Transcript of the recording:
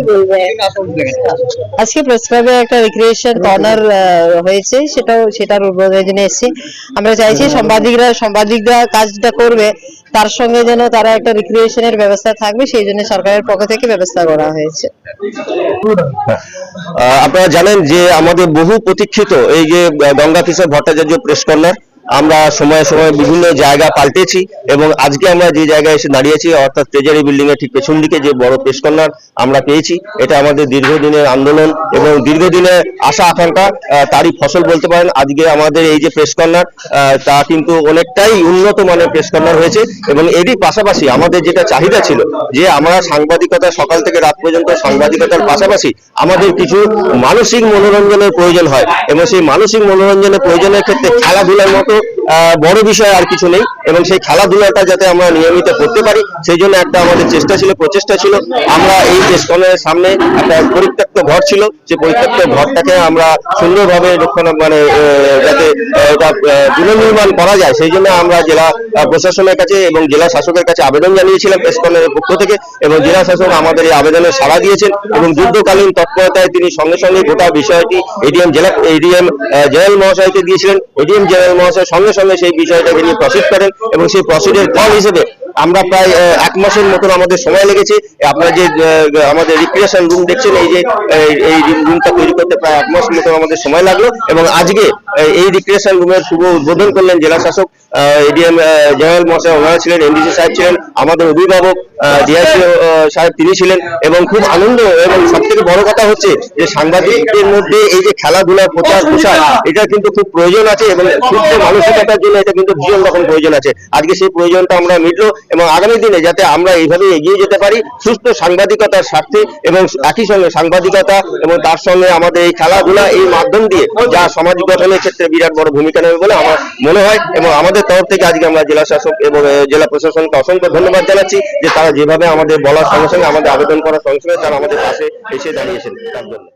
বলবে। আজকে প্রেস ক্লাবে একটা রিক্রিয়েশন কর্নার হয়েছে সেটাও সেটার উদ্বোধনের এসেছি। আমরা চাইছি সাংবাদিকরা সাংবাদিকরা কাজটা করবে তার সঙ্গে যেন তারা একটা রিক্রিয়েশনের ব্যবস্থা থাকবে সেই জন্য সরকারের পক্ষ থেকে ব্যবস্থা করা হয়েছে। আহ, আপনারা জানেন যে আমাদের বহু প্রতীক্ষিত এই যে গঙ্গা কিশোর ভট্টাচার্য প্রেস কর্নার আমরা সময়ে সময়ে বিভিন্ন জায়গা পাল্টেছি এবং আজকে আমরা যে জায়গায় এসে দাঁড়িয়েছি অর্থাৎ ট্রেজারি বিল্ডিং এর ঠিক পেছন দিকে যে বড় প্রেস আমরা পেয়েছি, এটা আমাদের দীর্ঘদিনের আন্দোলন এবং দীর্ঘদিনের আশা আকাঙ্ক্ষা তারই ফসল বলতে পারেন। আজকে আমাদের এই যে প্রেস তা কিন্তু অনেকটাই উন্নত মানের প্রেস কর্নার হয়েছে এবং এরই পাশাপাশি আমাদের যেটা চাহিদা ছিল যে আমরা সাংবাদিকতা সকাল থেকে রাত পর্যন্ত সাংবাদিকতার পাশাপাশি আমাদের কিছু মানসিক মনোরঞ্জনের প্রয়োজন হয় এবং সেই মানসিক মনোরঞ্জনের প্রয়োজনের ক্ষেত্রে খেলাধুলার মতো বড় বিষয় আর কিছু নেই। এবং সেই খেলাধুলাটা যাতে আমরা নিয়মিত করতে পারি, সেই জন্য একটা আমাদের চেষ্টা ছিল, প্রচেষ্টা ছিল। আমরা এই প্রেসকনের সামনে একটা পরিত্যক্ত ঘর ছিল, সেই পরিত্যক্ত ঘরটাকে আমরা সুন্দরভাবে রক্ষণ মানে যাতে এটা পুনর্নির্মাণ করা যায়, সেই জন্য আমরা জেলা প্রশাসনের কাছে এবং জেলা শাসকের কাছে আবেদন জানিয়েছিলাম প্রেসকনের পক্ষ থেকে। এবং জেলা শাসক আমাদের এই আবেদনে সাড়া দিয়েছেন এবং যুদ্ধকালীন তৎপরতায় তিনি সঙ্গে সঙ্গে গোটা বিষয়টি এডিএম জেলা এডিএম জেনারেল মহাশয়কে দিয়েছিলেন। এডিএম জেনারেল মহাশয় সঙ্গে সঙ্গে সেই বিষয়টাকে নিয়ে প্রসিড করেন এবং সেই প্রসিডের ফল হিসেবে আমরা প্রায় এক মাসের মতন আমাদের সময় লেগেছে। আপনারা যে আমাদের রিক্রিয়েশন রুম দেখছেন, এই যে এই- রুমটা তৈরি করতে প্রায় এক মাস মতন আমাদের সময় লাগল এবং আজকে এই রিক্রিয়েশন রুমের শুভ উদ্বোধন করলেন জেলা শাসক এডিএম জেনারেল মহাশয় ওনারা ছিলেন এনডিসি সাহেব ছিলেন আমাদের অভিভাবক ডিআইসি সাহেব তিনি ছিলেন এবং খুব আনন্দ এবং সব থেকে বড় কথা হচ্ছে যে সাংবাদিকদের মধ্যে এই যে খেলাধুলার প্রচার প্রসার এটা কিন্তু খুব প্রয়োজন আছে এবং সুস্থ মানসিকতার জন্য এটা কিন্তু ভীষণ রকম প্রয়োজন আছে। আজকে সেই প্রয়োজনটা আমরা মিটলো এবং আগামী দিনে যাতে আমরা এইভাবে এগিয়ে যেতে পারি সুস্থ সাংবাদিকতার স্বার্থে এবং একই সঙ্গে সাংবাদিকতা এবং তার সঙ্গে আমাদের এই খেলাধুলা এই মাধ্যম দিয়ে যা সমাজ গঠনের ক্ষেত্রে বিরাট বড় ভূমিকা নেবে বলে আমার মনে হয় এবং আমাদের তরফ থেকে আজকে আমরা জেলা শাসক এবং জেলা প্রশাসনকে অসংখ্য ধন্যবাদ জানাচ্ছি যে তারা যেভাবে আমাদের বলার সঙ্গে সঙ্গে আমাদের আবেদন করার সঙ্গে সঙ্গে তারা আমাদের পাশে এসে দাঁড়িয়েছেন তার জন্য।